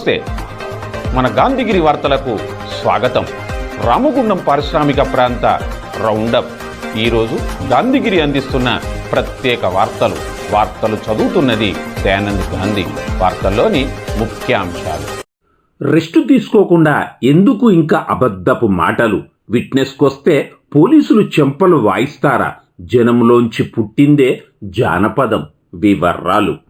నమస్తే. మన గాంధీగిరి వార్తలకు స్వాగతం. రామగుండం పారిశ్రామిక ప్రాంత రౌండప్. ఈరోజు గాంధీగిరి అందిస్తున్న ప్రత్యేక వార్తలు. వార్తలు చదువుతున్నది దయానంద్ గాంధీ. వార్తల్లోని ముఖ్యాంశాలు. రెస్ట్ తీసుకోకుండా ఎందుకు ఇంకా అబద్ధపు మాటలు? విట్నెస్కొస్తే పోలీసులు చెంపలు వాయిస్తారా? జనంలోంచి పుట్టిందే జానపదం వివర్రాలు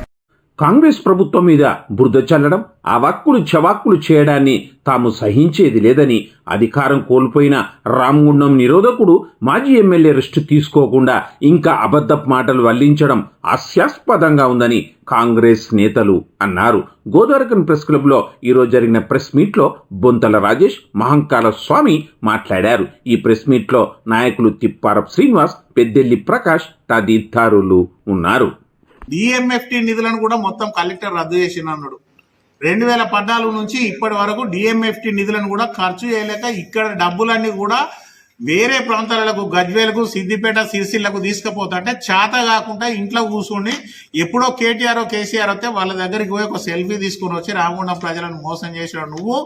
Congress ప్రభుత్వం మీద బురద చల్లడం అవాక్కులు చవాక్కులు చేయడాన్ని తాము సహించేది లేదని అధికారం కోల్పోయిన రామగుండం నిరోధకుడు మాజీ ఎమ్మెల్యే రెస్ట్ తీసుకోకుండా ఇంకా అబద్ధపు మాటలు వల్లించడం హాస్యాస్పదంగా ఉందని కాంగ్రెస్ నేతలు అన్నారు. గోదావరికన్ ప్రెస్ క్లబ్లో ఈరోజు జరిగిన ప్రెస్ మీట్లో బొంతల రాజేష్ మహంకాల స్వామి మాట్లాడారు. ఈ ప్రెస్ మీట్లో నాయకులు తిప్పారపు శ్రీనివాస్ పెద్దెల్లి ప్రకాష్ తదితరులు ఉన్నారు. డిఎంఎఫ్టి నిధులను కూడా మొత్తం కలెక్టర్ రద్దు చేసిన అన్నాడు. రెండు వేల పద్నాలుగు నుంచి ఇప్పటి వరకు డిఎంఎఫ్టి నిధులను కూడా ఖర్చు చేయలేక ఇక్కడ డబ్బులన్నీ కూడా వేరే ప్రాంతాలకు గజ్వేలకు సిద్దిపేట సిరిసిల్లకు తీసుకుపోతుంటే చేత కాకుండా ఇంట్లో కూర్చుని ఎప్పుడో కేటీఆర్ కేసీఆర్ వస్తే వాళ్ళ దగ్గరికి పోయి ఒక సెల్ఫీ తీసుకుని వచ్చి రామగుండం ప్రజలను మోసం చేసిన నువ్వు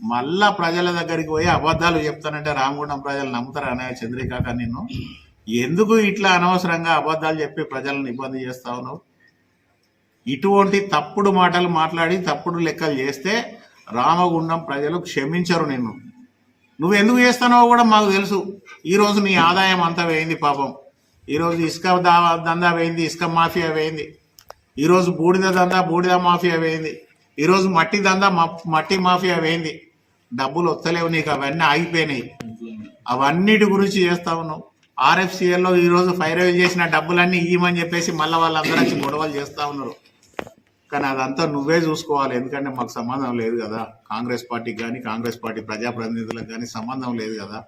మళ్ళా ప్రజల దగ్గరికి పోయి అబద్ధాలు చెప్తానంటే రామగుండం ప్రజలు నమ్ముతారు అనే చంద్రికాక నిన్ను? ఎందుకు ఇట్లా అనవసరంగా అబద్ధాలు చెప్పి ప్రజలను ఇబ్బంది చేస్తా ఉన్నావు? ఇటువంటి తప్పుడు మాటలు మాట్లాడి తప్పుడు లెక్కలు చేస్తే రామగుండం ప్రజలు క్షమించరు నిన్ను. నువ్వు ఎందుకు చేస్తానో కూడా మాకు తెలుసు. ఈరోజు నీ ఆదాయం అంతా వేయింది పాపం. ఈరోజు ఇసుక దా దందా వేయింది ఇసుక మాఫియా వేయింది. ఈరోజు బూడిద దందా బూడిద మాఫియా వేయింది. ఈరోజు మట్టి దందా మట్టి మాఫియా వేయింది. డబ్బులు వస్తలేవు నీకు అవన్నీ ఆగిపోయినాయి. అవన్నిటి గురించి చేస్తా ఉన్నావు. ఆర్ఎఫ్సిఎల్లో ఈరోజు ఫైర్ చేసిన డబ్బులన్నీ ఇవ్వమని చెప్పేసి మళ్ళీ వాళ్ళందరూ వచ్చి గొడవలు చేస్తా ఉన్నారు. కానీ అదంతా నువ్వే చూసుకోవాలి. ఎందుకంటే మాకు సంబంధం లేదు కదా. కాంగ్రెస్ పార్టీకి కానీ కాంగ్రెస్ పార్టీ ప్రజాప్రతినిధులకు కానీ సంబంధం లేదు కదా.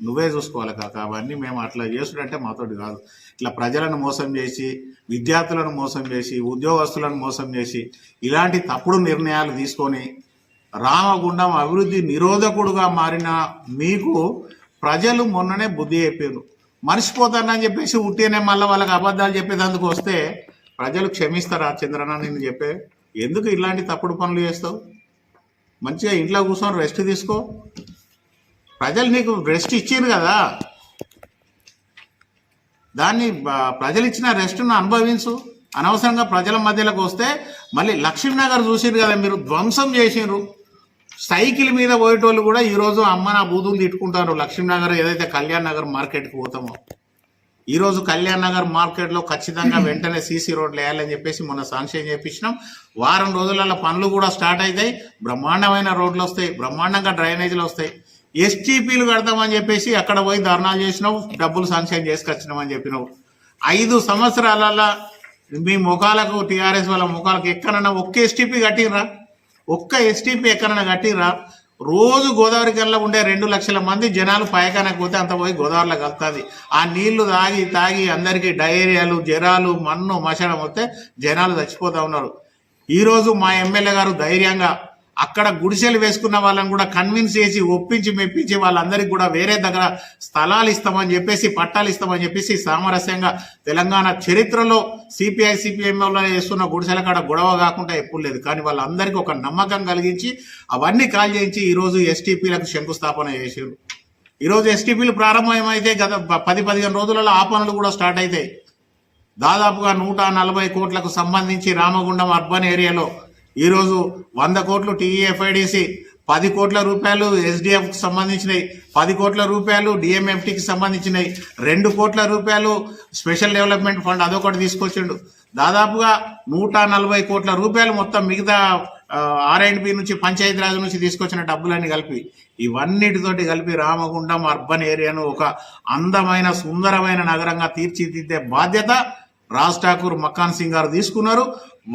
నువ్వే చూసుకోవాలి కాక. అవన్నీ మేము అట్లా చేసుడంటే మాతోటి కాదు. ఇట్లా ప్రజలను మోసం చేసి విద్యార్థులను మోసం చేసి ఉద్యోగస్తులను మోసం చేసి ఇలాంటి తప్పుడు నిర్ణయాలు తీసుకొని రామగుండం అభివృద్ధి నిరోధకుడుగా మారిన మీకు ప్రజలు మొన్ననే బుద్ధి చెప్పారు మర్చిపోతారని చెప్పేసి ఉట్టినే మళ్ళీ వాళ్ళకి అబద్ధాలు చెప్పేదందుకు వస్తే ప్రజలు క్షమిస్తారా చంద్రన్న నేను చెప్పే ఎందుకు ఇలాంటి తప్పుడు పనులు చేస్తావు? మంచిగా ఇంట్లో కూర్చొని రెస్ట్ తీసుకో. ప్రజలు నీకు రెస్ట్ ఇచ్చారు కదా. దాన్ని ప్రజలు ఇచ్చిన రెస్ట్ను అనుభవించు. అనవసరంగా ప్రజల మధ్యలోకి వస్తే మళ్ళీ లక్ష్మీనగర్ చూసిండ్రు కదా మీరు ధ్వంసం చేసిండ్రు. సైకిల్ మీద పోయేటోళ్ళు కూడా ఈరోజు అమ్మ నా బూతులు తిట్టుకుంటారు. లక్ష్మీనగర్ ఏదైతే కళ్యాణ్ నగర్ మార్కెట్కి పోతామో ఈరోజు కళ్యాణ్ నగర్ మార్కెట్లో ఖచ్చితంగా వెంటనే సీసీ రోడ్లు వేయాలని చెప్పేసి మొన్న శాంక్షన్ చేపించినాం. వారం రోజులలో పనులు కూడా స్టార్ట్ అవుతాయి బ్రహ్మాండమైన రోడ్లు వస్తాయి బ్రహ్మాండంగా డ్రైనేజీలు వస్తాయి. ఎస్టీపీలు కడతామని చెప్పేసి అక్కడ పోయి ధర్నాలు చేసినావు? డబ్బులు శాంక్షన్ చేసుకొచ్చినామని చెప్పినావు. ఐదు సంవత్సరాలలో మీ ముఖాలకు టీఆర్ఎస్ వాళ్ళ ముఖాలకు ఎక్కడన్నా ఒక్క ఎస్టీపీ కట్టిర్రా ఒక్క ఎస్టీపీ ఎక్కడన్నా కట్టిర్రా రోజు గోదావరి కల్లా ఉండే రెండు లక్షల మంది జనాలు పైకానకు పోతే అంత పోయి గోదావరిలో కలుతుంది. ఆ నీళ్ళు తాగి తాగి అందరికీ డయేరియాలు జ్వరాలు మన్ను మశడం వస్తే జనాలు చచ్చిపోతూ ఉన్నారు. ఈరోజు మా ఎమ్మెల్యే గారు ధైర్యంగా అక్కడ గుడిసెలు వేసుకున్న వాళ్ళని కూడా కన్విన్స్ చేసి ఒప్పించి మెప్పించి వాళ్ళందరికీ కూడా వేరే దగ్గర స్థలాలు ఇస్తామని చెప్పేసి పట్టాలు ఇస్తామని చెప్పేసి సామరస్యంగా తెలంగాణ చరిత్రలో సిపిఐ సిపిఎంలో చేస్తున్న గుడిసెల కాడ గొడవ కాకుండా ఎప్పుడు లేదు. కానీ వాళ్ళందరికీ ఒక నమ్మకం కలిగించి అవన్నీ కాల్ చేయించి ఈరోజు ఎస్టీపీలకు శంకుస్థాపన చేసారు ఈరోజు ఎస్టీపీలు ప్రారంభమైతే గత ప- పది పదిహేను రోజులలో ఆ పనులు కూడా స్టార్ట్ అవుతాయి దాదాపుగా నూట నలభై కోట్లకు సంబంధించి రామగుండం అర్బన్ ఏరియాలో ఈరోజు వంద కోట్లు టీఈఎఫ్ఐడిసి పది కోట్ల రూపాయలు ఎస్డిఎఫ్కి సంబంధించినవి పది కోట్ల రూపాయలు డిఎంఎఫ్టీకి సంబంధించినవి రెండు కోట్ల రూపాయలు స్పెషల్ డెవలప్మెంట్ ఫండ్ అదొకటి తీసుకొచ్చిండు. దాదాపుగా నూట నలభై కోట్ల రూపాయలు మొత్తం మిగతా ఆర్ అండ్ బి నుంచి పంచాయతీరాజ్ నుంచి తీసుకొచ్చిన డబ్బులన్నీ కలిపి. ఇవన్నిటితోటి కలిపి రామగుండం అర్బన్ ఏరియాను ఒక అందమైన సుందరమైన నగరంగా తీర్చిదిద్దే బాధ్యత రాజ్ ఠాకూర్ మక్కాన్ సింగ్ గారు తీసుకున్నారు.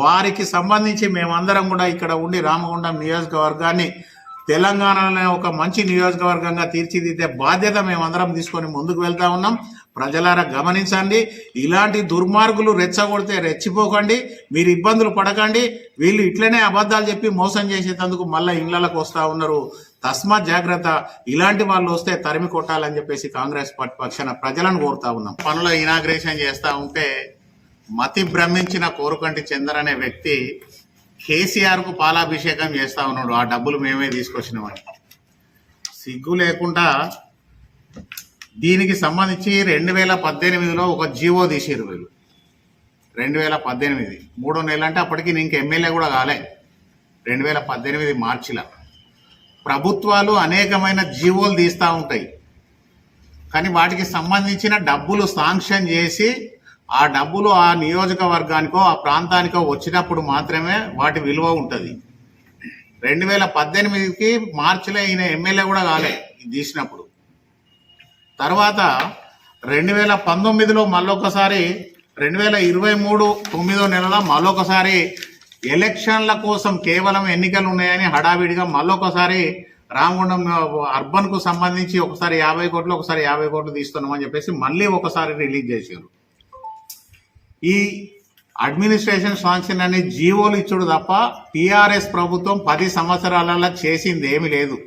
వారికి సంబంధించి మేమందరం కూడా ఇక్కడ ఉండి రామగుండం నియోజకవర్గాన్ని తెలంగాణలోనే ఒక మంచి నియోజకవర్గంగా తీర్చిదిద్దే బాధ్యత మేమందరం తీసుకొని ముందుకు వెళ్తా ఉన్నాం. ప్రజలారా గమనించండి ఇలాంటి దుర్మార్గులు రెచ్చగొడితే రెచ్చిపోకండి మీరు ఇబ్బందులు పడకండి. వీళ్ళు ఇట్లనే అబద్ధాలు చెప్పి మోసం చేసేటందుకు మళ్ళీ ఇళ్ళకు వస్తూ ఉన్నారు. తస్మాత్ జాగ్రత్త ఇలాంటి వాళ్ళు వస్తే తరిమి కొట్టాలని చెప్పేసి కాంగ్రెస్ పార్టీ పక్షాన ప్రజలను కోరుతా ఉన్నాం. పనుల ఇనాగ్రేషన్ చేస్తూ ఉంటే మతి భ్రమించిన కోరుకంటి చందర్ అనే వ్యక్తి కేసీఆర్కు పాలాభిషేకం చేస్తా ఉన్నాడు. ఆ డబ్బులు మేమే తీసుకొచ్చినామని. సిగ్గు లేకుండా దీనికి సంబంధించి రెండు వేల పద్దెనిమిదిలో ఒక జీవో తీసిరు వీళ్ళు. రెండు వేల పద్దెనిమిది. మూడో నెలలు అంటే అప్పటికి ఇంక ఎమ్మెల్యే కూడా కాలే. రెండు వేల పద్దెనిమిది మార్చిలో. ప్రభుత్వాలు అనేకమైన జీవోలు తీస్తూ ఉంటాయి. కానీ వాటికి సంబంధించిన డబ్బులు శాంక్షన్ చేసి ఆ డబ్బులు ఆ నియోజకవర్గానికో ఆ ప్రాంతానికో వచ్చినప్పుడు మాత్రమే వాటి విలువ ఉంటుంది. రెండు వేల పద్దెనిమిదికి మార్చిలో ఈయన ఎమ్మెల్యే కూడా కాలే ఇది తీసినప్పుడు. తర్వాత రెండు వేల పంతొమ్మిదిలో మళ్ళొకసారి రెండు వేల ఇరవై మూడు తొమ్మిదో నెలలో మళ్ళొకసారి ఎలక్షన్ల కోసం కేవలం ఎన్నికలు ఉన్నాయని హడావిడిగా మళ్ళొకసారి రామగుండం అర్బన్కు సంబంధించి ఒకసారి యాభై కోట్లు ఒకసారి యాభై కోట్లు తీస్తున్నామని చెప్పేసి మళ్ళీ ఒకసారి రిలీజ్ చేశారు. ఈ అడ్మినిస్ట్రేషన్ శాంక్షన్ అనే జీవోలు ఇచ్చుడు తప్ప టీఆర్ఎస్ ప్రభుత్వం పది సంవత్సరాలలో చేసింది ఏమీ లేదు.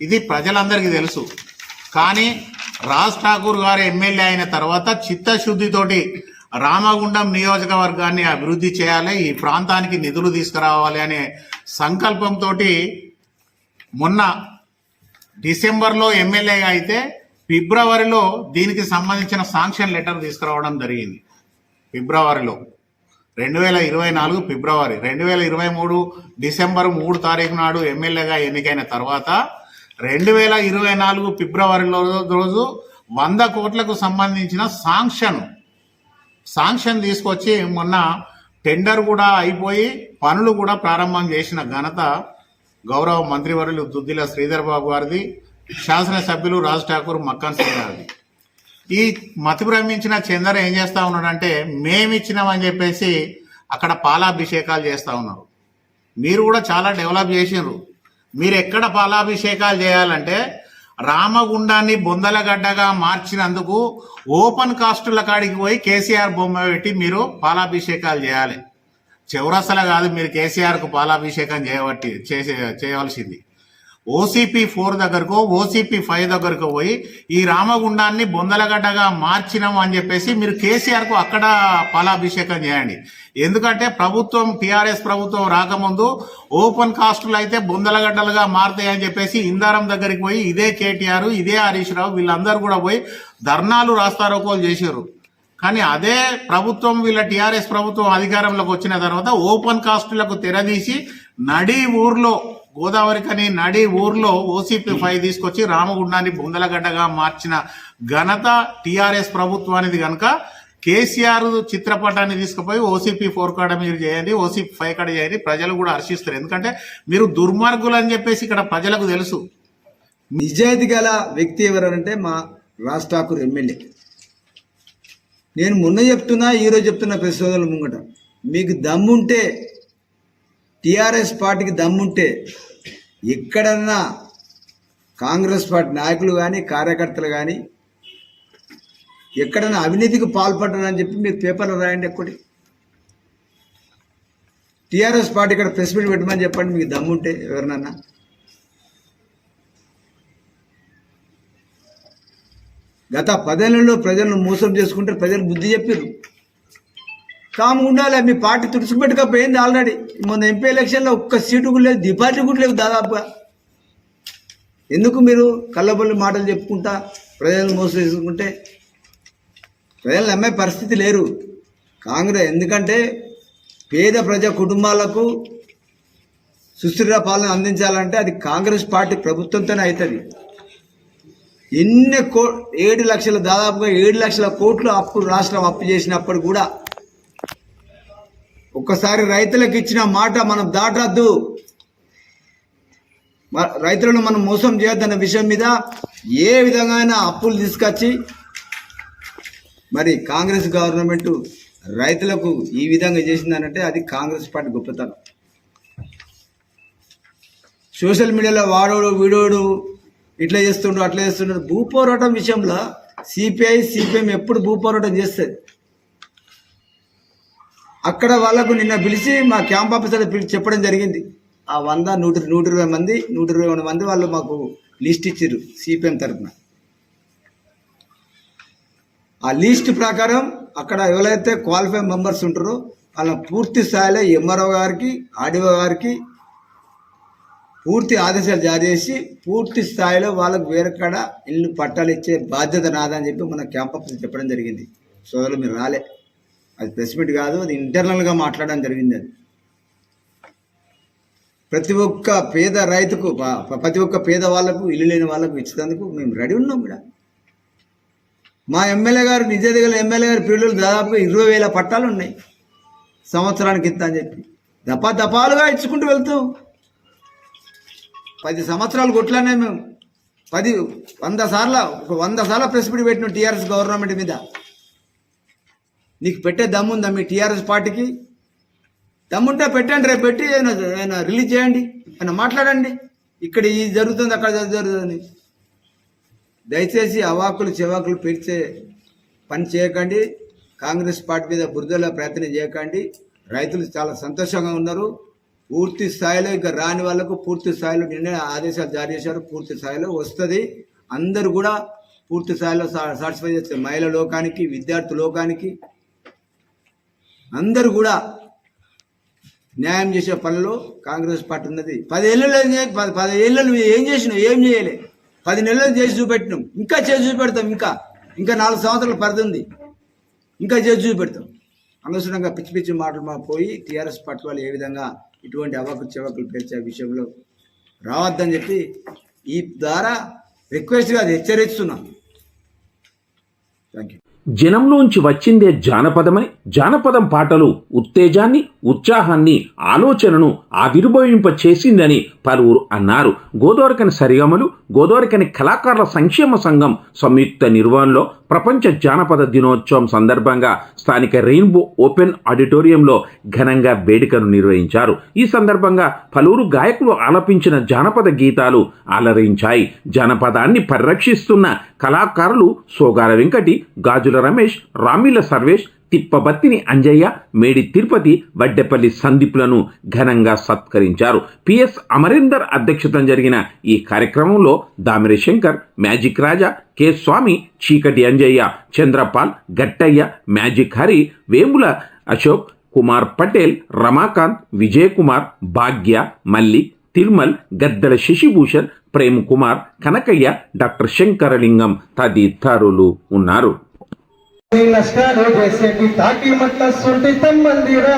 ఇది ప్రజలందరికీ తెలుసు. కానీ రాజ్ ఠాకూర్ గారు ఎమ్మెల్యే అయిన తర్వాత చిత్తశుద్ధితోటి రామగుండం నియోజకవర్గాన్ని అభివృద్ధి చేయాలి ఈ ప్రాంతానికి నిధులు తీసుకురావాలి అనే సంకల్పంతో మొన్న డిసెంబర్లో ఎమ్మెల్యేగా అయితే ఫిబ్రవరిలో దీనికి సంబంధించిన శాంక్షన్ లెటర్ తీసుకురావడం జరిగింది. ఫిబ్రవరిలో. రెండు వేల ఇరవై నాలుగు ఫిబ్రవరి. రెండు వేల ఇరవై మూడు డిసెంబర్ మూడు తారీఖు నాడు ఎమ్మెల్యేగా ఎన్నికైన తర్వాత రెండు వేల ఇరవై నాలుగు ఫిబ్రవరిలో రోజు వంద కోట్లకు సంబంధించిన సాంక్షన్ సాంక్షన్ తీసుకొచ్చి మొన్న టెండర్ కూడా అయిపోయి పనులు కూడా ప్రారంభం చేసిన ఘనత గౌరవ మంత్రివర్యులు దుద్దిల శ్రీధర్ బాబు గారిది. శాసనసభ్యులు రాజ్ ఠాకూర్ మక్కాన్ సింగ్ గారిది ఈ మతి భ్రమించిన చందర్ ఏం చేస్తా ఉన్నాడంటే మేమిచ్చినామని చెప్పేసి అక్కడ పాలాభిషేకాలు చేస్తా ఉన్నారు. మీరు కూడా చాలా డెవలప్ చేసినారు మీరు ఎక్కడ పాలాభిషేకాలు చేయాలంటే రామగుండాన్ని బొందలగడ్డగా మార్చినందుకు ఓపెన్ కాస్టుల కాడికి పోయి కేసీఆర్ బొమ్మ పెట్టి మీరు పాలాభిషేకాలు చేయాలి. చివరసల కాదు మీరు కేసీఆర్కు పాలాభిషేకం చేయబట్టి చేసే చేయవలసింది. ఓసీపీ ఫోర్ దగ్గరకు ఓసీపీ ఫైవ్ దగ్గరకు పోయి ఈ రామగుండాన్ని బొందలగడ్డగా మార్చినాం అని చెప్పేసి మీరు కేసీఆర్కు అక్కడ పాలాభిషేకం చేయండి. ఎందుకంటే ప్రభుత్వం టిఆర్ఎస్ ప్రభుత్వం రాకముందు ఓపెన్ కాస్టులు అయితే బొందలగడ్డలుగా మారుతాయి అని చెప్పేసి ఇందారం దగ్గరికి పోయి ఇదే కేటీఆర్ ఇదే హరీష్ రావు వీళ్ళందరూ కూడా పోయి ధర్నాలు రాస్తారోకోలు చేశారు. కానీ అదే ప్రభుత్వం వీళ్ళ టీఆర్ఎస్ ప్రభుత్వం అధికారంలోకి వచ్చిన తర్వాత ఓపెన్ కాస్టులకు తెరదీసి నడి ఊర్లో గోదావరికని నడి ఊర్లో ఓసీపీ ఫైవ్ తీసుకొచ్చి రామగుండాన్ని బొందలగడ్డగా మార్చిన ఘనత టీఆర్ఎస్ ప్రభుత్వానికి కనుక కేసీఆర్ చిత్రపటాన్ని తీసుకుపోయి ఓసీపీ ఫోర్ కాడ మీరు చేయండి ఓసీపీ ఫైవ్ కాడ చేయండి ప్రజలు కూడా హర్షిస్తారు. ఎందుకంటే మీరు దుర్మార్గులు అని చెప్పేసి ఇక్కడ ప్రజలకు తెలుసు. నిజాయితీ గల వ్యక్తి ఎవరంటే మా రాజ్ ఠాకూర్ ఎమ్మెల్యే. నేను మొన్న చెప్తున్నా ఈరోజు చెప్తున్నా ప్రతి సోదరుల ముంగట. మీకు దమ్ముంటే టిఆర్ఎస్ పార్టీకి దమ్ముంటే ఎక్కడన్నా కాంగ్రెస్ పార్టీ నాయకులు కానీ కార్యకర్తలు కానీ ఎక్కడన్నా అవినీతికి పాల్పడ్డారని చెప్పి మీరు పేపర్లో రాయండి ఎక్కడి టీఆర్ఎస్ పార్టీ ఇక్కడ ప్రెస్ మీట్ పెట్టమని చెప్పండి మీకు దమ్ముంటే ఎవరినన్నా. గత పదేళ్ళలో ప్రజలను మోసం చేసుకుంటే ప్రజలు బుద్ధి చెప్పారు తాము ఉండాలి మీ పార్టీ తుడుచుకుపెట్టకపోయింది ఆల్రెడీ మొన్న ఎంపీ ఎలక్షన్లో ఒక్క సీటు కూడా లేదు డిపాజిట్ కూడా లేవు దాదాపుగా. ఎందుకు మీరు కళ్ళబొల్లి మాటలు చెప్పుకుంటా ప్రజలను మోసం చేసుకుంటే ప్రజలు నమ్మే పరిస్థితి లేరు. కాంగ్రెస్ ఎందుకంటే పేద ప్రజా కుటుంబాలకు సుస్థిర పాలన అందించాలంటే అది కాంగ్రెస్ పార్టీ ప్రభుత్వంతోనే అవుతుంది ఎన్ని కో ఏడు లక్షల దాదాపుగా ఏడు లక్షల కోట్లు అప్పు రాష్ట్రం అప్పు చేసినప్పుడు కూడా ఒక్కసారి రైతులకు ఇచ్చిన మాట మనం దాటద్దు. రైతులను మనం మోసం చేయొద్దన్న విషయం మీద ఏ విధంగా అప్పులు తీసుకొచ్చి మరి కాంగ్రెస్ గవర్నమెంట్ రైతులకు ఈ విధంగా చేసిందనంటే అది కాంగ్రెస్ పార్టీ గొప్పతనం. సోషల్ మీడియాలో వాడోడు వీడోడు ఇట్లా చేస్తుండు అట్లా చేస్తుండడు భూ పోరాటం విషయంలో సిపిఐ సిపిఎం ఎప్పుడు భూ పోరాటం చేస్తుంది. అక్కడ వాళ్ళకు నిన్న పిలిచి మా క్యాంప్ ఆఫీసర్ పిలిచి చెప్పడం జరిగింది. ఆ వంద నూట నూట ఇరవై మంది నూట ఇరవై రెండు మంది వాళ్ళు మాకు లిస్ట్ ఇచ్చారు సిపిఎం తరఫున ఆ లిస్ట్ ప్రకారం అక్కడ ఎవరైతే క్వాలిఫై మెంబర్స్ ఉంటారో వాళ్ళని పూర్తి స్థాయిలో ఎంఆర్ఓ గారికి ఆర్డీఓ గారికి పూర్తి ఆదేశాలు జారీ చేసి పూర్తి స్థాయిలో వాళ్ళకు వేరక్కడ ఇల్లు పట్టాలు ఇచ్చే బాధ్యత నాదని చెప్పి మన క్యాంప్ ఆఫీసర్ చెప్పడం జరిగింది. సోదరులు మీరు రాలే. అది ప్రెస్ మీట్ కాదు అది ఇంటర్నల్గా మాట్లాడడం జరిగింది అది. ప్రతి ఒక్క పేద రైతుకు ప్రతి ఒక్క పేద వాళ్ళకు ఇల్లు లేని వాళ్ళకు ఇచ్చేందుకు మేము రెడీ ఉన్నాం ఇక్కడ. మా ఎమ్మెల్యే గారు నిజాది గల ఎమ్మెల్యే గారి పిల్లలు దాదాపుగా ఇరవై వేల పట్టాలు ఉన్నాయి. సంవత్సరానికి ఇంత అని చెప్పి. దపా దపాలుగా ఇచ్చుకుంటూ వెళ్తాం. పది సంవత్సరాలు కొట్లానే మేము. పది వంద సార్ల ఒక వంద సార్ల ప్రెస్ మీట్ పెట్టినాం టీఆర్ఎస్ గవర్నమెంట్ మీద. నీకు పెట్టే దమ్ముందా మీ టీఆర్ఎస్ పార్టీకి? దమ్ముంటే పెట్టండి రేపు పెట్టి ఆయన రిలీజ్ చేయండి ఆయన మాట్లాడండి. ఇక్కడ ఇది జరుగుతుంది అక్కడ జరుగుతుంది. దయచేసి అవాకులు చెవాకులు పెరిచే పని చేయకండి. కాంగ్రెస్ పార్టీ మీద బురదలో ప్రయత్నం చేయకండి. రైతులు చాలా సంతోషంగా ఉన్నారు. పూర్తి స్థాయిలో ఇక రాని వాళ్ళకు పూర్తి స్థాయిలో నిన్న ఆదేశాలు జారీ చేశారు. పూర్తి స్థాయిలో వస్తుంది. అందరూ కూడా పూర్తి స్థాయిలో సాటిస్ఫై చేస్తారు. మహిళ లోకానికి విద్యార్థి లోకానికి. అందరూ కూడా న్యాయం చేసే పనిలో కాంగ్రెస్ పార్టీ ఉన్నది. పదేళ్ళలో ఏం పది పదేళ్ళు నువ్వు ఏం చేసినావు? ఏం చేయలే. పది నెలలు చేసి చూపెట్టినాం. ఇంకా చేసి చూపెడతాం ఇంకా. ఇంకా నాలుగు సంవత్సరాలు పరిధి ఇంకా చేసి చూపెడతాం. అనవసరంగా పిచ్చి పిచ్చి మాటలు మా పోయి టీఆర్ఎస్ పార్టీ వాళ్ళు ఏ విధంగా ఇటువంటి అవాకులు చెవకులు పేర్చే విషయంలో రావద్దని చెప్పి ఈ ద్వారా రిక్వెస్ట్గా అది హెచ్చరిస్తున్నాం. థ్యాంక్ యూ జనంలోంచి వచ్చిందే జానపదమని జానపదం పాటలు ఉత్తేజాన్ని ఉత్సాహాన్ని ఆలోచనను ఆవిర్భవింప చేసిందని పలువురు అన్నారు. గోదావరికని సరిగమలు గోదావరికని కళాకారుల సంక్షేమ సంఘం సంయుక్త నిర్వహణలో ప్రపంచ జానపద దినోత్సవం సందర్భంగా స్థానిక రెయిన్బో ఓపెన్ ఆడిటోరియంలో ఘనంగా వేడుకను నిర్వహించారు. ఈ సందర్భంగా పలువురు గాయకులు ఆలపించిన జానపద గీతాలు అలరించాయి. జానపదాన్ని పరిరక్షిస్తున్న కళాకారులు సోగాల వెంకటి గాజుల రమేష్ రామిల సర్వేష్ తిప్పబత్తిని అంజయ్య మేడి తిరుపతి వడ్డెపల్లి సందీప్లను ఘనంగా సత్కరించారు. పిఎస్ అమరీందర్ అధ్యక్షతన జరిగిన ఈ కార్యక్రమంలో Damiri Shankar magic Raja K. Swamy Cheekati Anjaiah Chandrapal Gattaiah magic Hari Vemula Ashok Kumar Patel Ramakant Vijay Kumar Bhagya Mallik Tirumal Gaddela Shashibhushan Prem Kumar Kanakaiah doctor Shankaralingam తదితరులు ఉన్నారు. నష్టాలు చేసేటి తాటి మట్ట సొంటి తమ్మందిరా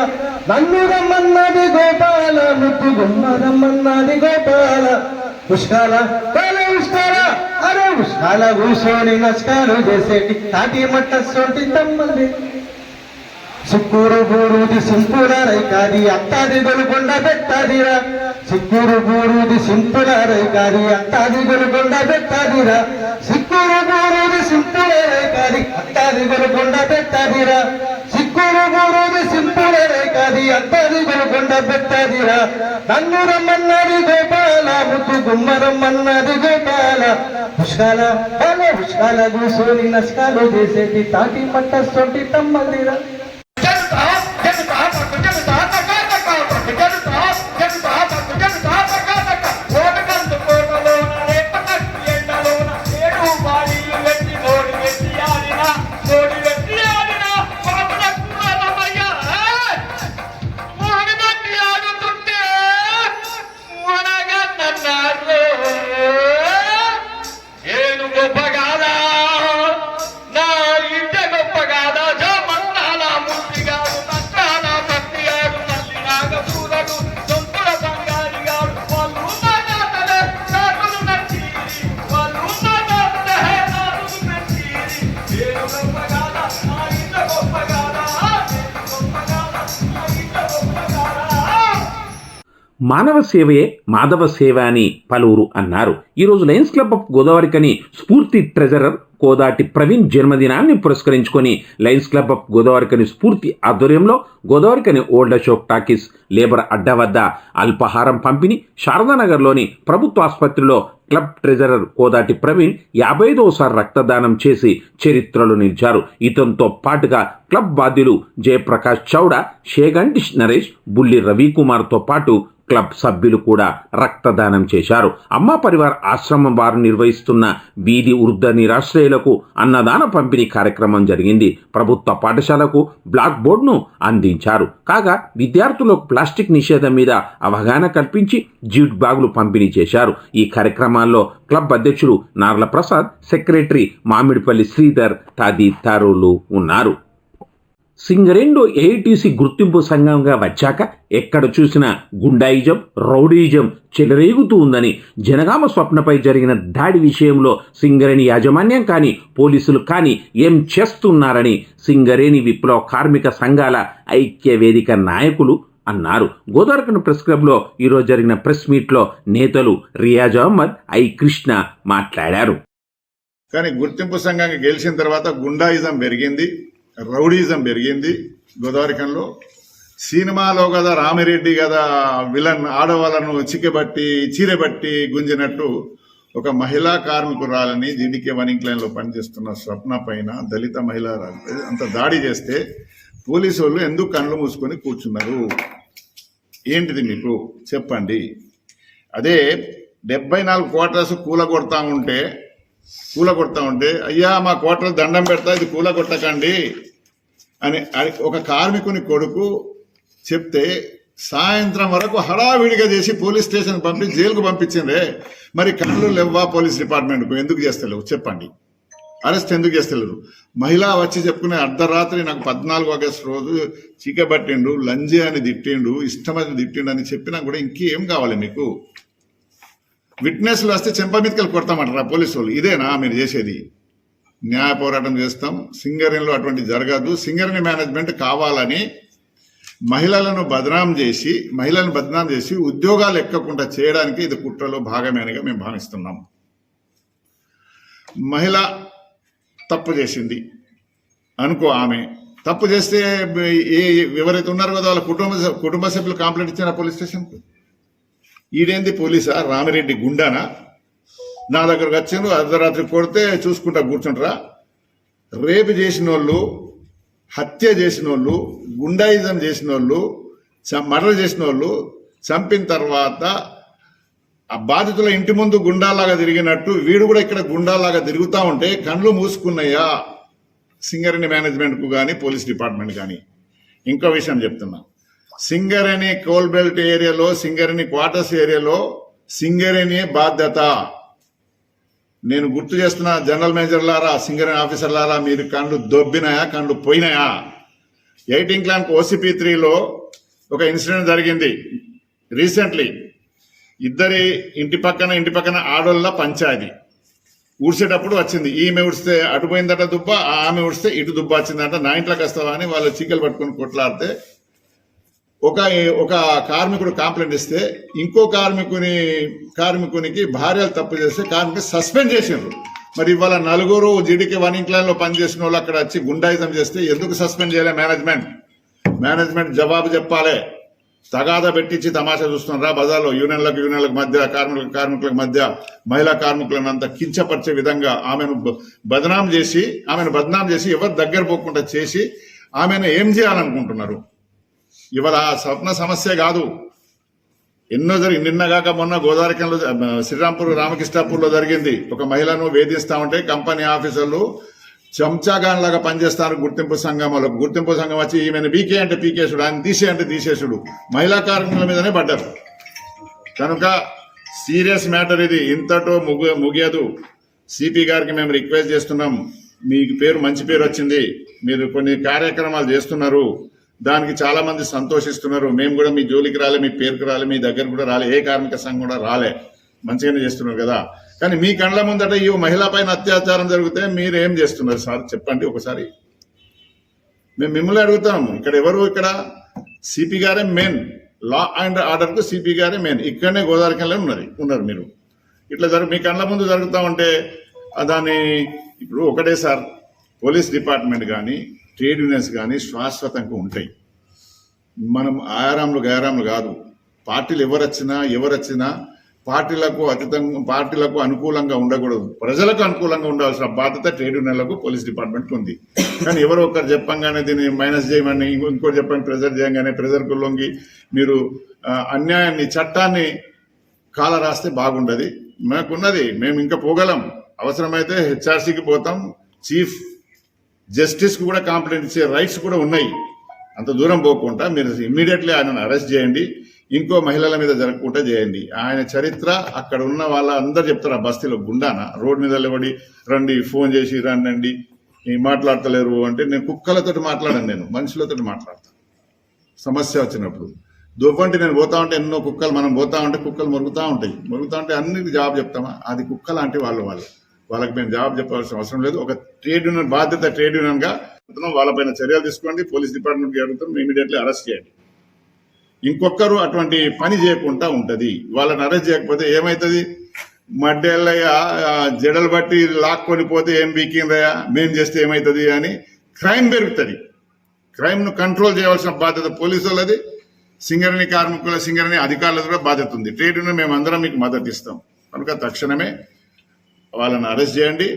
నన్ను రమ్మన్నది గోపాల ముద్దుగుమ్మ రమ్మన్నది గోపాల పుష్కాల కాలే పుష్కాల అరే పుష్కాల కూర్చొని నష్టాలు చేసేటి తాటి మట్ట సొంటి తమ్మంది సుక్కూరు బూరుది సింపుల రైకాది అత్తాది గొలుగొండ పెట్టాదిరా. సిక్కూరు బూరుది సింపుల రైకాది అత్తాది గొలుగొండ పెట్టాదిరా. సిక్కూరు బూరుది సింపుల రైకాది అత్తాది గొలుగొండ పెట్టాదిరా. సిక్కూరు బూరుది సింపుల రైకాది అత్తాది గొలుగొండ పెట్టాదిరా. నన్ను రమ్మన్నది గోపాల ముద్దు గుమ్మరమ్మన్నది గోపాల. పుష్కాల పుష్కాల కూసోని నష్టాలు చేసేటి తాటి మట్ట సొంటి తమ్మల్దిరా మానవ సేవయే మాధవ సేవ అని పలువురు అన్నారు. ఈరోజు లయన్స్ క్లబ్ ఆఫ్ గోదావరికని స్ఫూర్తి ట్రెజరర్ కోదాటి ప్రవీణ్ జన్మదినాన్ని పురస్కరించుకొని లయన్స్ క్లబ్ ఆఫ్ గోదావరికని స్ఫూర్తి ఆధ్వర్యంలో Godavarikhani old Ashok talkies labour అడ్డా వద్ద అల్పాహారం పంపిణీ శారదానగర్లోని ప్రభుత్వ ఆసుపత్రిలో క్లబ్ ట్రెజరర్ కోదాటి ప్రవీణ్ యాభై ఐదవసారి రక్తదానం చేసి చరిత్రలో నిలిచారు. ఇతనితో పాటుగా క్లబ్ బాధ్యులు జయప్రకాష్ చౌడ షేగంటి నరేష్ బుల్లి రవికుమార్తో పాటు క్లబ్ సభ్యులు కూడా రక్తదానం చేశారు. అమ్మ పరివార్ ఆశ్రమం వారు నిర్వహిస్తున్న వీధి వృద్ధ నిరాశ్రయులకు అన్నదాన పంపిణీ కార్యక్రమం జరిగింది. ప్రభుత్వ పాఠశాలకు బ్లాక్ బోర్డును అందించారు. కాగా విద్యార్థులకు ప్లాస్టిక్ నిషేధం మీద అవగాహన కల్పించి జ్యూట్ బ్యాగులు పంపిణీ చేశారు. ఈ కార్యక్రమాల్లో క్లబ్ అధ్యక్షుడు నార్ల ప్రసాద్ సెక్రటరీ మామిడిపల్లి శ్రీధర్ తదితరులు ఉన్నారు. సింగరేండు ఏఐటీసీ గుర్తింపు సంఘంగా వచ్చాక ఎక్కడ చూసినా గుండాయిజం రౌడీజం చెలరేగుతూ ఉందని జనగామ స్వప్నపై జరిగిన దాడి విషయంలో సింగరేణి యాజమాన్యం కానీ పోలీసులు కానీ ఏం చేస్తున్నారని సింగరేణి విప్లవ కార్మిక సంఘాల ఐక్య వేదిక నాయకులు అన్నారు. గోదావరికన్ ప్రెస్ క్లబ్లో ఈరోజు జరిగిన ప్రెస్ మీట్లో నేతలు రియాజ్ అహ్మద్ ఐ కృష్ణ మాట్లాడారు. కానీ గుర్తింపు సంఘంగా గెలిచిన తర్వాత గుండాయిజం పెరిగింది. రౌడీజం పెరిగింది గోదావరికంలో. సినిమాలో కదా రామిరెడ్డి కదా విలన్ ఆడవాళ్ళను చిక్కబట్టి చీరబట్టి గుంజినట్టు ఒక మహిళా కార్మికురాలని జీడికే వనింగ్ లైన్ పనిచేస్తున్న స్వప్న పైన దళిత మహిళా అంత దాడి చేస్తే పోలీసు వాళ్ళు ఎందుకు కళ్ళు మూసుకొని కూర్చున్నారు? ఏంటిది మీకు? చెప్పండి. అదే డెబ్బై నాలుగు క్వార్టర్స్ కూల కొడతా ఉంటే కూల కొడతా ఉంటే అయ్యా మా కోటలు దండం పెడతా ఇది కూల కొట్టకండి అని అని ఒక కార్మికుని కొడుకు చెప్తే సాయంత్రం వరకు హడావిడిగా చేసి పోలీస్ స్టేషన్ పంపి జైలుకు పంపించిందే. మరి కళ్ళు లేవా పోలీస్ డిపార్ట్మెంట్కు? ఎందుకు చేస్తలేవు? చెప్పండి. అరెస్ట్ ఎందుకు చేస్తలేరు? మహిళ వచ్చి చెప్పుకునే అర్ధరాత్రి నాకు పద్నాలుగు ఆగస్టు రోజు చీకబట్టిండు లంజే అని తిట్టిండు ఇష్టమని తిట్టిండు అని చెప్పినా కూడా ఇంకేం కావాలి మీకు? విట్నెస్లు వస్తే చెంప మీదకెళ్ళి కొడతామంటారా పోలీసు వాళ్ళు ఇదేనా మీరు చేసేది? న్యాయ పోరాటం చేస్తాం సింగరేణిలో అటువంటి జరగదు. సింగరేణి మేనేజ్మెంట్ కావాలని మహిళలను బదనాం చేసి మహిళలను బదనాం చేసి ఉద్యోగాలు ఎక్కకుండా చేయడానికి ఇది కుట్రలో భాగమేనగా మేము భావిస్తున్నాం. మహిళ తప్పు చేసింది అనుకో ఆమె. తప్పు చేస్తే ఏ ఎవరైతే ఉన్నారో కదా వాళ్ళ కుటుంబ కుటుంబ సభ్యులు కంప్లైంట్ ఇచ్చారా పోలీస్ స్టేషన్కు? ఈడేంది పోలీసా? రామిరెడ్డి గుండానా? నా దగ్గరకు వచ్చిండ్రు అర్ధరాత్రి కొడితే చూసుకుంటా కూర్చుంటారా రేపు చేసిన వాళ్ళు హత్య చేసిన వాళ్ళు గుండాయిజం చేసిన వాళ్ళు మర్డర్ చేసిన వాళ్ళు చంపిన తర్వాత ఆ బాధితుల ఇంటి ముందు గుండాలాగా తిరిగినట్టు వీడు కూడా ఇక్కడ గుండాలాగా తిరుగుతూ ఉంటే కళ్ళు మూసుకున్నాయా సింగరేణి మేనేజ్మెంట్కు కానీ పోలీస్ డిపార్ట్మెంట్ కానీ ఇంకో విషయం చెప్తున్నా. సింగరేణి కోల్ బెల్ట్ ఏరియాలో సింగరేణి క్వార్టర్స్ ఏరియాలో సింగరేణి బాధ్యత. నేను గుర్తు చేస్తున్న జనరల్ మేనేజర్లారా సింగరేణి ఆఫీసర్లారా మీరు కళ్ళు దొబ్బినాయా కళ్ళు పోయినాయా? ఎయిటింగ్ క్లాంక్ ఓసిపి త్రీలో ఒక ఇన్సిడెంట్ జరిగింది. రీసెంట్లీ ఇద్దరి ఇంటి పక్కన ఇంటి పక్కన ఆడోళ్ళ పంచాయతీ. ఊడ్చేటప్పుడు వచ్చింది. ఈమె ఉడిస్తే అటు పోయిందట దుబ్బ ఆమె ఉడిస్తే ఇటు దుబ్బ వచ్చిందట. నా ఇంట్లోకి వస్తావా అని వాళ్ళు చీకలు పట్టుకొని కొట్లాడితే ఒక ఒక కార్మికుడు కంప్లైంట్ ఇస్తే ఇంకో కార్మికుని కార్మికునికి భార్యలు తప్పు చేస్తే కార్మికుని సస్పెండ్ చేసిండ్రు. మరి ఇవాళ నలుగురు జీడికి వన్ ఇంక్లైన్లో పనిచేసిన వాళ్ళు అక్కడ వచ్చి గుండాయిజం చేస్తే ఎందుకు సస్పెండ్ చేయలే మేనేజ్మెంట్? మేనేజ్మెంట్ జవాబు చెప్పాలి. తగాదా పెట్టించి తమాషా చూస్తున్నారా బజార్లో? యూనియన్లకు యూనియన్లకు మధ్య కార్మికులకు కార్మికులకు మధ్య మహిళా కార్మికులను అంత కించపరిచే విధంగా ఆమెను బ- బదనాం చేసి ఆమెను బదనాం చేసి ఎవరు దగ్గర పోకుండా చేసి ఆమెను ఏం చేయాలనుకుంటున్నారు? ఇవాళ ఆ స్వప్న సమస్య కాదు. ఎన్నో జరిగి నిన్నగాక మొన్న గోదావరికంలో శ్రీరాంపూర్ రామకృష్ణాపూర్లో జరిగింది. ఒక మహిళను వేధిస్తా ఉంటే కంపెనీ ఆఫీసర్లు చెంచాగాన్ లాగా పనిచేస్తారు గుర్తింపు సంఘం వాళ్ళకు. గుర్తింపు సంఘం వచ్చి ఈమెను బీకే అంటే పీకేసుడు ఆయన తీసే అంటే తీసేసుడు. మహిళా కార్మికుల మీదనే పడ్డారు. కనుక సీరియస్ మ్యాటర్ ఇది. ఇంతటో ముగు ముగియదు. సిపి గారికి మేము రిక్వెస్ట్ చేస్తున్నాం. మీకు పేరు మంచి పేరు వచ్చింది. మీరు కొన్ని కార్యక్రమాలు చేస్తున్నారు. దానికి చాలా మంది సంతోషిస్తున్నారు. మేము కూడా మీ జోలికి రాలే మీ పేరుకి రాలే మీ దగ్గర కూడా రాలే. ఏ కార్మిక సంఘం కూడా రాలే. మంచిగానే చేస్తున్నారు కదా. కానీ మీ కండ్ల ముందట ఈ మహిళపైన అత్యాచారం జరిగితే మీరు ఏం చేస్తున్నారు సార్? చెప్పండి ఒకసారి. మేము మిమ్మల్ని అడుగుతాము ఇక్కడ ఎవరు ఇక్కడ? సిపి గారే మెయిన్ లా అండ్ ఆర్డర్కు సిపి గారే మెయిన్ ఇక్కడనే గోదావరి కింద ఉన్నది ఉన్నారు మీరు. ఇట్లా జరుగు మీ కళ్ళ ముందు జరుగుతూ ఉంటే దాన్ని ఇప్పుడు ఒకటే సార్ పోలీస్ డిపార్ట్మెంట్ కానీ ట్రేడ్ యూనియన్స్ కానీ శాశ్వతంగా ఉంటాయి. మనం ఆయారాములు గయారాములు కాదు. పార్టీలు ఎవరొచ్చినా ఎవరొచ్చినా పార్టీలకు అతీతంగా పార్టీలకు అనుకూలంగా ఉండకూడదు. ప్రజలకు అనుకూలంగా ఉండాల్సిన బాధ్యత ట్రేడ్ యూనియన్లకు పోలీస్ డిపార్ట్మెంట్ ఉంది. కానీ ఎవరో ఒకరు చెప్పంగానే దీన్ని మైనస్ చేయమని ఇంకో- ఇంకోటి చెప్పని ప్రెజర్ చేయగానే ప్రెజర్కు లొంగి మీరు అన్యాయాన్ని చట్టాన్ని కాల రాస్తే బాగుండదు మాకున్నది మేము ఇంకా పోగలం. అవసరమైతే హెచ్ఆర్సీకి పోతాం. చీఫ్ జస్టిస్ కూడా కాంప్లైంట్ ఇచ్చే రైట్స్ కూడా ఉన్నాయి. అంత దూరం పోకుండా మీరు ఇమ్మీడియట్లీ ఆయనను అరెస్ట్ చేయండి. ఇంకో మహిళల మీద జరగకుండా చేయండి. ఆయన చరిత్ర అక్కడ ఉన్న వాళ్ళ అందరు చెప్తారు ఆ బస్తీలో గుండాన? రోడ్ మీద నిలబడి రండి ఫోన్ చేసి రండి మాట్లాడతలేరు అంటే నేను కుక్కలతో మాట్లాడాను నేను మనుషులతో మాట్లాడతాను. సమస్య వచ్చినప్పుడు. దువ్వంటి నేను పోతా ఉంటే ఎన్నో కుక్కలు మనం పోతా ఉంటే కుక్కలు మొరుగుతూ ఉంటాయి. మొరుగుతా ఉంటే అన్నిటికీ జవాబు చెప్తామా? అది కుక్క లాంటి వాళ్ళు వాళ్ళు. వాళ్ళకి మేము జవాబు చెప్పాల్సిన అవసరం లేదు. ఒక ట్రేడ్ యూనియన్ బాధ్యత ట్రేడ్ యూనియన్గా వాళ్ళపైన చర్యలు తీసుకోండి. పోలీస్ డిపార్ట్మెంట్ అడుగుతాం. ఇమీడియట్లీ అరెస్ట్ చేయండి. ఇంకొకరు అటువంటి పని చేయకుండా ఉంటది. వాళ్ళని అరెస్ట్ చేయకపోతే ఏమైతుంది? మడ్డేళ్ళయ్య జడలు బట్టి లాక్కొని పోతే ఏం బీకిందయ్యా? మేం చేస్తే ఏమైతుంది అని క్రైమ్ పెరుగుతుంది. క్రైమ్ను కంట్రోల్ చేయవలసిన బాధ్యత పోలీసు వాళ్ళది. సింగరణి కార్మికుల సింగరణి అధికారులది కూడా బాధ్యత ఉంది. ట్రేడ్ యూనియన్ మేము అందరం మీకు మద్దతు ఇస్తాం. కనుక తక్షణమే వాళ్ళని అరెస్ట్ చేయండి.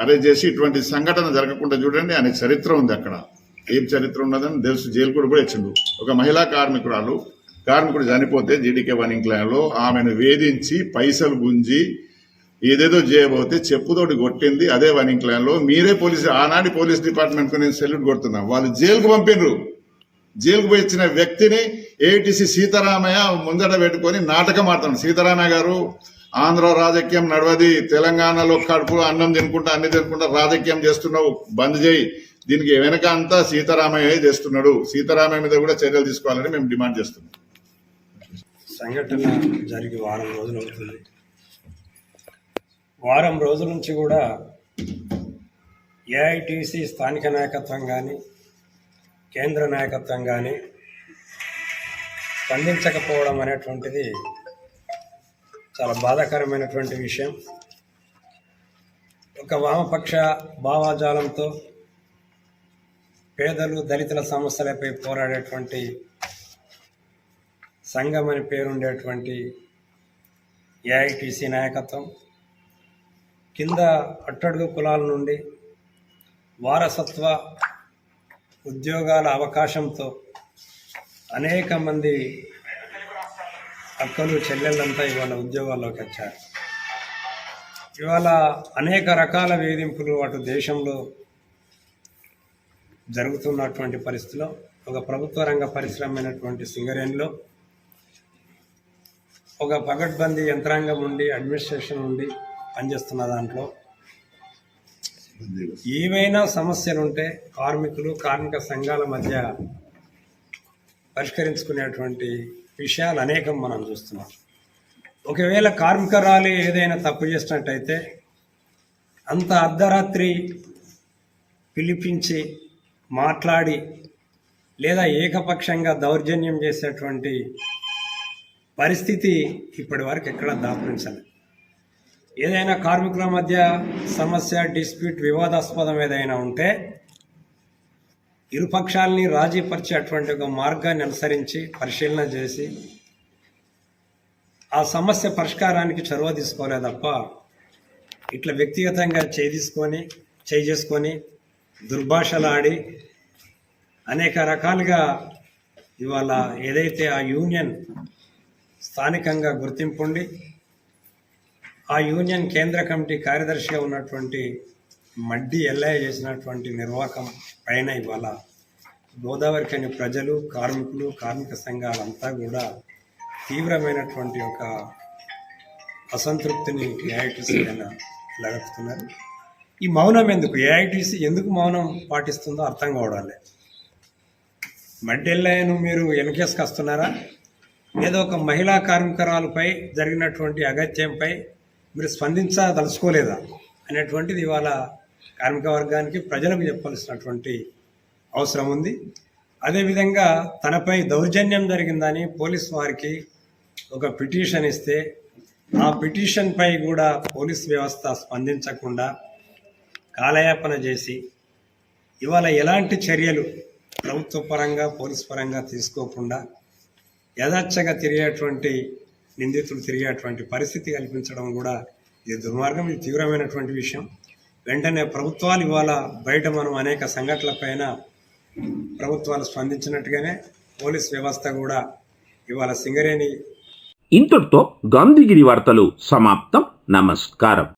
అరెస్ట్ చేసి ఇటువంటి సంఘటన జరగకుండా చూడండి. అనే చరిత్ర ఉంది అక్కడ. ఏం చరిత్ర ఉన్నదని తెలుసు. జైలు కూడా కూడా ఇచ్చిండు ఒక మహిళా కార్మికురాలు కార్మికుడు చనిపోతే జీడీకే వన్ క్లాన్లో ఆమెను వేధించి పైసలు గుంజి ఏదేదో చేయబోతే చెప్పుతోటి కొట్టింది. అదే వన్ క్లాన్లో మీరే పోలీస్ ఆనాటి పోలీస్ డిపార్ట్మెంట్కు నేను సెల్యూట్ కొడుతున్నా. వాళ్ళు జైలుకు పంపిండ్రు జైలుకు పోయి ఇచ్చిన వ్యక్తిని ఏటీసీ సీతారామయ్య ముందట పెట్టుకొని నాటకం ఆడుతున్నాడు. సీతారామయ్య గారు ఆంధ్ర రాజకీయం నడవది తెలంగాణలో కడుపు అన్నం తినుకుంటా అన్ని తినుకుంటా రాజకీయం చేస్తున్నావు బంద్ చేయి. దీనికి వెనక అంతా సీతారామయ్య చేస్తున్నాడు? సీతారామయ్య మీద కూడా చర్యలు తీసుకోవాలని మేము డిమాండ్ చేస్తున్నాం. సంఘటన జరిగి వారం రోజులు అవుతుంది. వారం రోజుల నుంచి కూడా ఏఐటిసి స్థానిక నాయకత్వం కానీ కేంద్ర నాయకత్వం కానీ స్పందించకపోవడం అనేటువంటిది చాలా బాధాకరమైనటువంటి విషయం. ఒక వామపక్ష భావాజాలంతో పేదలు దళితుల సమస్యలపై పోరాడేటువంటి సంఘం అని పేరుండేటువంటి ఏఐటిసి నాయకత్వం కింద అట్టడుగు కులాల నుండి వారసత్వ ఉద్యోగాల అవకాశంతో అనేక మంది అక్కలు చెల్లెళ్ళంతా ఇవాళ ఉద్యోగాల్లోకి వచ్చారు. ఇవాళ అనేక రకాల వేధింపులు అటు దేశంలో జరుగుతున్నటువంటి పరిస్థితిలో ఒక ప్రభుత్వ రంగ పరిశ్రమ అయినటువంటి సింగరేణిలో ఒక పగడ్బందీ యంత్రాంగం ఉండి అడ్మినిస్ట్రేషన్ ఉండి పనిచేస్తున్న దాంట్లో ఏవైనా సమస్యలు ఉంటే కార్మికులు కార్మిక సంఘాల మధ్య పరిష్కరించుకునేటువంటి విషయాలు అనేకం మనం చూస్తున్నాం. ఒకవేళ కార్మికురాలు ఏదైనా తప్పు చేసినట్టయితే అంత అర్ధరాత్రి పిలిపించి మాట్లాడి లేదా ఏకపక్షంగా దౌర్జన్యం చేసేటువంటి పరిస్థితి ఇప్పటి వరకు ఎక్కడ దాపురించలేదు. ఏదైనా కార్మికుల మధ్య సమస్య డిస్ప్యూట్ వివాదాస్పదం ఏదైనా ఉంటే ఇరుపక్షాలని రాజీపరిచేటువంటి ఒక మార్గాన్ని అనుసరించి పరిశీలన చేసి ఆ సమస్య పరిష్కారానికి చొరవ తీసుకోలే తప్ప ఇట్లా వ్యక్తిగతంగా చేయి తీసుకొని చేయి చేసుకొని దుర్భాషలాడి అనేక రకాలుగా ఇవాళ ఏదైతే ఆ యూనియన్ స్థానికంగా గుర్తింపుండి ఆ యూనియన్ కేంద్ర కమిటీ కార్యదర్శిగా ఉన్నటువంటి మడ్డి ఎల్ఐ చేసినటువంటి నిర్వాహకం పైన ఇవాళ గోదావరి కాని ప్రజలు కార్మికులు కార్మిక సంఘాలంతా కూడా తీవ్రమైనటువంటి ఒక అసంతృప్తిని ఏఐటీసీ పైన లగపుతున్నారు. ఈ మౌనం ఎందుకు? ఏఐటీసీ ఎందుకు మౌనం పాటిస్తుందో అర్థం కావడాలి మడ్డెల్లయ్యను మీరు వెనకేసుకొస్తున్నారా ఏదో ఒక మహిళా కార్మికురాలపై జరిగినటువంటి అగత్యంపై మీరు స్పందించదలుచుకోలేదా? అనేటువంటిది ఇవాళ కార్మిక వర్గానికి ప్రజలకు చెప్పాల్సినటువంటి అవసరం ఉంది. అదేవిధంగా తనపై దౌర్జన్యం జరిగిందని పోలీస్ వారికి ఒక పిటిషన్ ఇస్తే ఆ పిటిషన్పై కూడా పోలీస్ వ్యవస్థ స్పందించకుండా కాలయాపన చేసి ఇవాళ ఎలాంటి చర్యలు ప్రభుత్వ పరంగా పోలీస్ పరంగా తీసుకోకుండా యథాచ్ఛగా తిరిగేటువంటి నిందితులు తిరిగేటువంటి పరిస్థితి కల్పించడం కూడా ఇది దుర్మార్గం ఇది తీవ్రమైనటువంటి విషయం. వెంటనే ప్రభుత్వాలు ఇవాళ బయట మనం అనేక సంఘటనలపైన ప్రభుత్వాలు స్పందించినట్టుగానే పోలీస్ వ్యవస్థ కూడా ఇవాళ సింగరేణి ఇంతటితో గాంధీగిరి వార్తలు సమాప్తం. నమస్కారం.